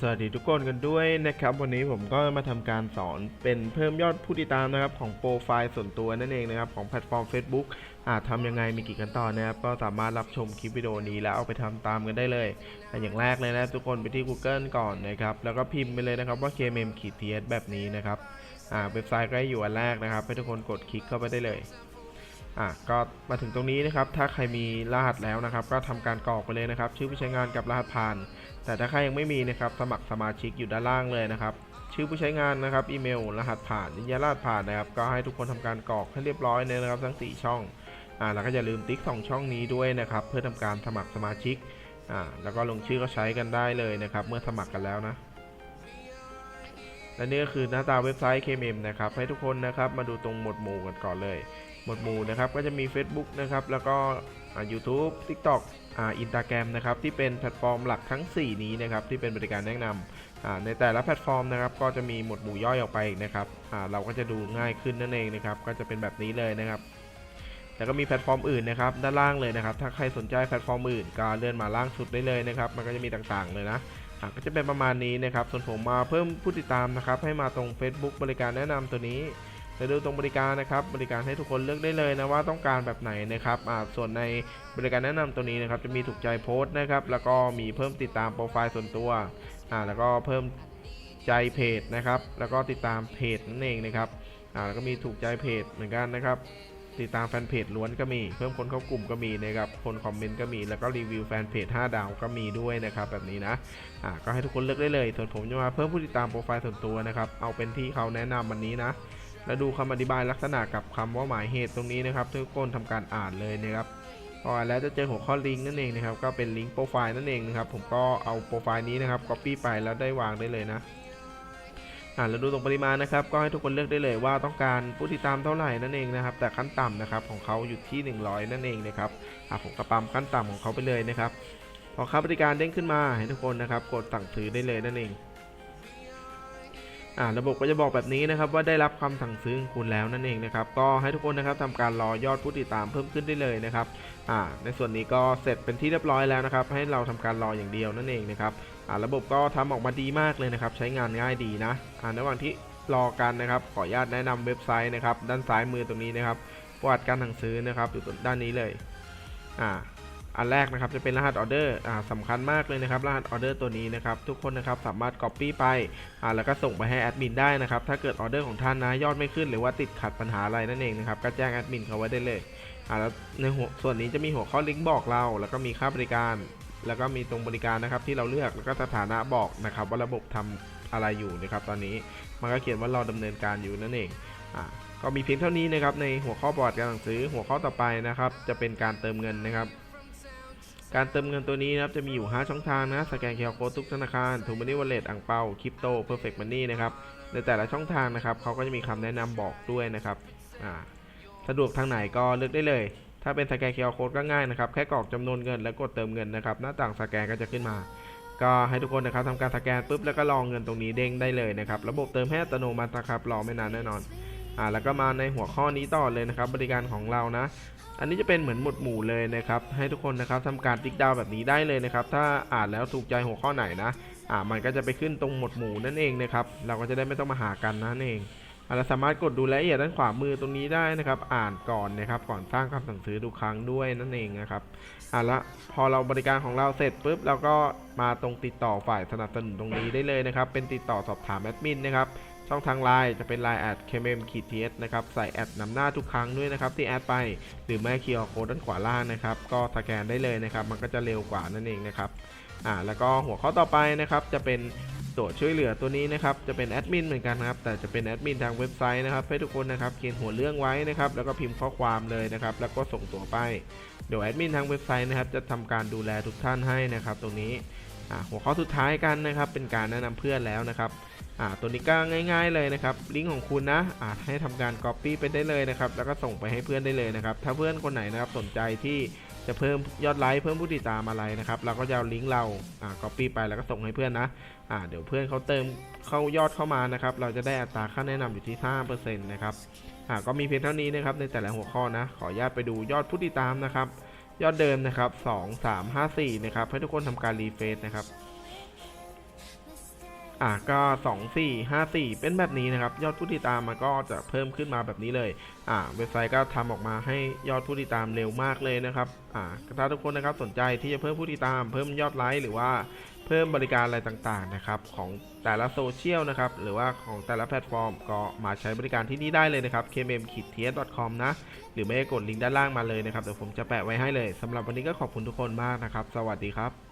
สวัสดีทุกคนกันด้วยนะครับ วันนี้ผมก็มาทำการสอนเป็นเพิ่มยอดผู้ติดตามนะครับ ของโปรไฟล์ส่วนตัวนั่นเองนะครับ ของแพลตฟอร์ม Facebook อ่าทำยังไงมีกี่ขั้นตอนนะครับ ก็สามารถรับชมคลิปวิดีโอนี้แล้วเอาไปทำตามกันได้เลยอ่อย่างแรกเลยนะทุกคนไปที่ Google ก่อนนะครับ แล้วก็พิมพ์ไปเลยนะครับว่า kmm ขีด ts แบบนี้นะครับอ่าเว็บไซต์ก็อยู่อันแรกนะครับ ให้ทุกคนกดคลิกเข้าไปได้เลย อะก็มาถึงตรงนี้นะครับ ถ้าใครมีรหัสแล้วนะครับ ก็ทำการกรอกไปเลยนะครับ ชื่อผู้ใช้งานกับรหัสผ่าน แต่ถ้าใครยังไม่มีนะครับสมัครสมาชิกอยู่ด้านล่างเลยนะครับ ชื่อผู้ใช้งานนะครับอีเมล รหัสผ่านยืนยันรหัสผ่านนะครับ ก็ให้ทุกคนทำการกรอกให้เรียบร้อยเลยนะครับ ทั้ง 4 ช่องอ่าแล้วก็อย่าลืมติ๊ก 2 ช่องนี้ด้วยนะครับ เพื่อทำการสมัครสมาชิกอ่าแล้วก็ลงชื่อก็ใช้กันได้เลยนะครับ เมื่อสมัครกันแล้วนะ และนี่ก็คือหน้าตาเว็บไซต์ KMM นะครับ ให้ทุกคนนะครับมาดูตรงหมวดหมู่กันก่อนเลย หมวดหมู่นะครับก็จะมี Facebook นะครับ แล้วก็อ่า YouTube TikTok อ่า Instagram นะครับที่เป็นแพลตฟอร์มหลักทั้ง 4 นี้นะครับที่เป็นบริการแนะนำอ่าในแต่ละแพลตฟอร์มนะครับก็จะมีหมวดหมู่ย่อยออกไปนะครับเราก็จะดูง่ายขึ้นนั่นเองนะครับก็จะเป็นแบบนี้เลยนะครับแล้วก็มีแพลตฟอร์มอื่นนะครับด้านล่างเลยนะครับ ถ้าใครสนใจแพลตฟอร์มอื่นก็เลื่อนมาล่างสุดได้เลยนะครับ มันก็จะมีต่างๆเลยนะ ก็จะเป็นประมาณนี้นะครับ ส่วนผมมาเพิ่มผู้ติดตามนะครับ ให้มาตรง Facebook บริการแนะนำตัวนี้ไปดูตรงบริการนะครับ บริการให้ทุกคนเลือกได้เลยนะว่าต้องการแบบไหนนะครับส่วนในบริการแนะนำตัวนี้นะครับ จะมีถูกใจโพสต์นะครับ แล้วก็มีเพิ่มติดตามโปรไฟล์ส่วนตัวแล้วก็เพิ่มใจเพจนะครับ แล้วก็ติดตามเพจนั่นเองนะครับแล้วก็มีถูกใจเพจเหมือนกันนะครับ ติดตามแฟนเพจล้วนก็มี เพิ่มคนเข้ากลุ่มก็มีนะครับ คนคอมเมนต์ก็มี แล้วก็รีวิวแฟนเพจ 5 ดาวก็มีด้วยนะครับ แบบนี้นะ อ่า ก็ให้ทุกคนเลือกได้เลย ส่วนผมจะมาเพิ่มผู้ติดตามโปรไฟล์ส่วนตัวนะครับ เอาเป็นที่เขาแนะนำวันนี้นะ แล้วดูคำอธิบายลักษณะกับคำว่าหมายเหตุตรงนี้นะครับ ทุกคนทำการอ่านเลยนะครับพออ่านแล้วจะเจอหัวข้อลิงก์นั่นเองนะครับ ก็เป็นลิงก์โปรไฟล์นั่นเองนะครับ ผมก็เอาโปรไฟล์นี้นะครับ copy ไปแล้วได้วางได้เลยนะ อ่าแล้วดูตรงปริมาณนะครับ ก็ให้ทุกคนเลือกได้เลยว่าต้องการผู้ติดตามเท่าไหร่นั่นเองนะครับ แต่ขั้นต่ำนะครับของเขาอยู่ที่ 100 นั่นเองนะครับอ่าผมกระปั๊มขั้นต่ำของเขาไปเลยนะครับพอค่าบริการเด้งขึ้นมาให้ทุกคนนะครับ กดสั่งซื้อได้เลยนั่นเอง อ่าระบบก็จะบอกแบบนี้นะครับว่าได้รับคำสั่งซื้อของคุณแล้วนั่นเองนะครับก็ให้ทุกคนนะครับทำการรอยอดผู้ติดตามเพิ่มขึ้นได้เลยนะครับอ่าในส่วนนี้ก็เสร็จเป็นที่เรียบร้อยแล้วนะครับให้เราทำการรออย่างเดียวนั่นเองนะครับอ่าระบบก็ทำออกมาดีมากเลยนะครับใช้งานง่ายดีนะอ่าระหว่างที่รอกันนะครับขออนุญาตแนะนำเว็บไซต์นะครับด้านซ้ายมือตรงนี้นะครับประวัติการสั่งซื้อนะครับอยู่ด้านนี้เลยอ่า อันแรกนะครับจะเป็นรหัสออเดอร์สำคัญมากเลยนะครับรหัสออเดอร์ตัวนี้นะครับทุกคนนะครับสามารถ Copy ไปแล้วก็ส่งไปให้แอดมินได้นะครับถ้าเกิดออเดอร์ของท่านนะยอดไม่ขึ้นหรือว่าติดขัดปัญหาอะไรนั่นเองนะครับก็แจ้งแอดมินเขาไว้ได้เลยแล้วในหัวส่วนนี้จะมีหัวข้อลิงก์บอกเรา แล้วก็มีค่าบริการ แล้วก็มีตรงบริการนะครับที่เราเลือกแล้วก็สถานะบอกนะครับว่าระบบทำอะไรอยู่นะครับตอนนี้มันก็เขียนว่าเราดำเนินการอยู่นั่นเองอ่าก็มีเพียงเท่านี้นะครับในหัวข้อประวัติการสั่งซื้อหัวข้อต่อไปนะครับจะเป็นการเติมเงินนะครับ การเติมเงินตัวนี้นะครับจะมีอยู่ 5 ช่องทางนะ สแกนเคอร์โค้ดทุกธนาคารทูมันนี่วอลเล็ตอ่งเปาคริปโตเพอร์เฟกต์มันนี่นะครับ ในแต่ละช่องทางนะครับเขาก็จะมีคำแนะนำบอกด้วยนะครับอ่าสะดวกทางไหนก็เลือกได้เลย ถ้าเป็นสแกนเคอร์โค้ดก็ง่ายนะครับ แค่กรอกจำนวนเงินแล้วกดเติมเงินนะครับ หน้าต่างสแกนก็จะขึ้นมา ก็ให้ทุกคนนะครับทำการสแกนปุ๊บแล้วก็รองเงินตรงนี้เด้งได้เลยนะครับ ระบบเติมให้อัตโนมัตินะครับ รอไม่นานแน่นอน อ่าแล้วก็มาในหัวข้อนี้ต่อเลยนะครับ บริการของเรานะ อันนี้จะเป็นเหมือนหมวดหมู่เลยนะครับ ให้ทุกคนนะครับทำการติ๊กดาวแบบนี้ได้เลยนะครับ ถ้าอ่านแล้วถูกใจหัวข้อไหนนะอ่ามันก็จะไปขึ้นตรงหมวดหมู่นั่นเองนะครับ เราก็จะได้ไม่ต้องมาหากันนั่นเองเราสามารถกดดูรายละเอียดด้านขวามือตรงนี้ได้นะครับ อ่านก่อนนะครับก่อนสร้างคำสั่งซื้อทุกครั้งด้วยนั่นเองนะครับอ่าละพอเราบริการของเราเสร็จปุ๊บเราก็มาตรงติดต่อฝ่ายสนับสนุนตรงนี้ได้เลยนะครับ เป็นติดต่อสอบถามแอดมินนะครับ ช่องทางไลน์จะเป็น Line แอด kmm ขีด ts นะครับใส่แอดนำหน้าทุกครั้งด้วยนะครับที่แอดไปหรือไม่คีย์โค้ดด้านขวาล่างนะครับก็สแกนได้เลยนะครับมันก็จะเร็วกว่านั่นเองนะครับอ่าแล้วก็หัวข้อต่อไปนะครับจะเป็นตัวช่วยเหลือตัวนี้นะครับจะเป็นแอดมินเหมือนกันนะครับแต่จะเป็นแอดมินทางเว็บไซต์นะครับให้ทุกคนนะครับเขียนหัวเรื่องไว้นะครับแล้วก็พิมพ์ข้อความเลยนะครับแล้วก็ส่งตัวไปเดี๋ยวแอดมินทางเว็บไซต์นะครับจะทำการดูแลทุกท่านให้นะครับตรงนี้ หัวข้อสุดท้ายกันนะครับ เป็นการแนะนำเพื่อนแล้วนะครับตัวนี้ก็ง่าย ๆเลยนะครับลิงก์ของคุณนะอ่าให้ทำการ Copy ไปได้เลยนะครับ แล้วก็ส่งไปให้เพื่อนได้เลยนะครับ ถ้าเพื่อนคนไหนนะครับสนใจที่จะเพิ่มยอดไลค์เพิ่มผู้ติดตามอะไรนะครับ เราก็จะเอาลิงก์เราอ่า Copy ไปแล้วก็ส่งให้เพื่อนนะอ่าเดี๋ยวเพื่อนเขาเติมเข้ายอดเข้ามานะครับ เราจะได้อัตราค่าแนะนำอยู่ที่5%นะครับอ่าก็มีเพียงเท่านี้นะครับในแต่ละหัวข้อนะ ขออนุญาตไปดูยอดผู้ติดตามนะครับ ยอดเดิมนะครับ2 3 5 4นะครับ ให้ทุกคนทำการรีเฟซนะครับ อะก็สองสี่ห้าสี่เป็นแบบนี้นะครับ ยอดผู้ติดตามมันก็จะเพิ่มขึ้นมาแบบนี้เลย อ่าเว็บไซต์ก็ทำออกมาให้ยอดผู้ติดตามเร็วมากเลยนะครับ อ่าถ้าทุกคนนะครับสนใจที่จะเพิ่มผู้ติดตาม เพิ่มยอดไลค์หรือว่า พิ่มบริการอะไรต่างๆนะครับของแต่ละโซเชียลนะครับหรือว่าของแต่ละแพลตฟอร์มก็มาใช้บริการที่นี่ได้เลยนะครับ kmm-ts.com นะ หรือไม่ก็กดลิงก์ด้านล่างมาเลยนะครับเดี๋ยวผมจะแปะไว้ให้เลยสำหรับวันนี้ก็ขอบคุณทุกคนมากนะครับ สวัสดีครับ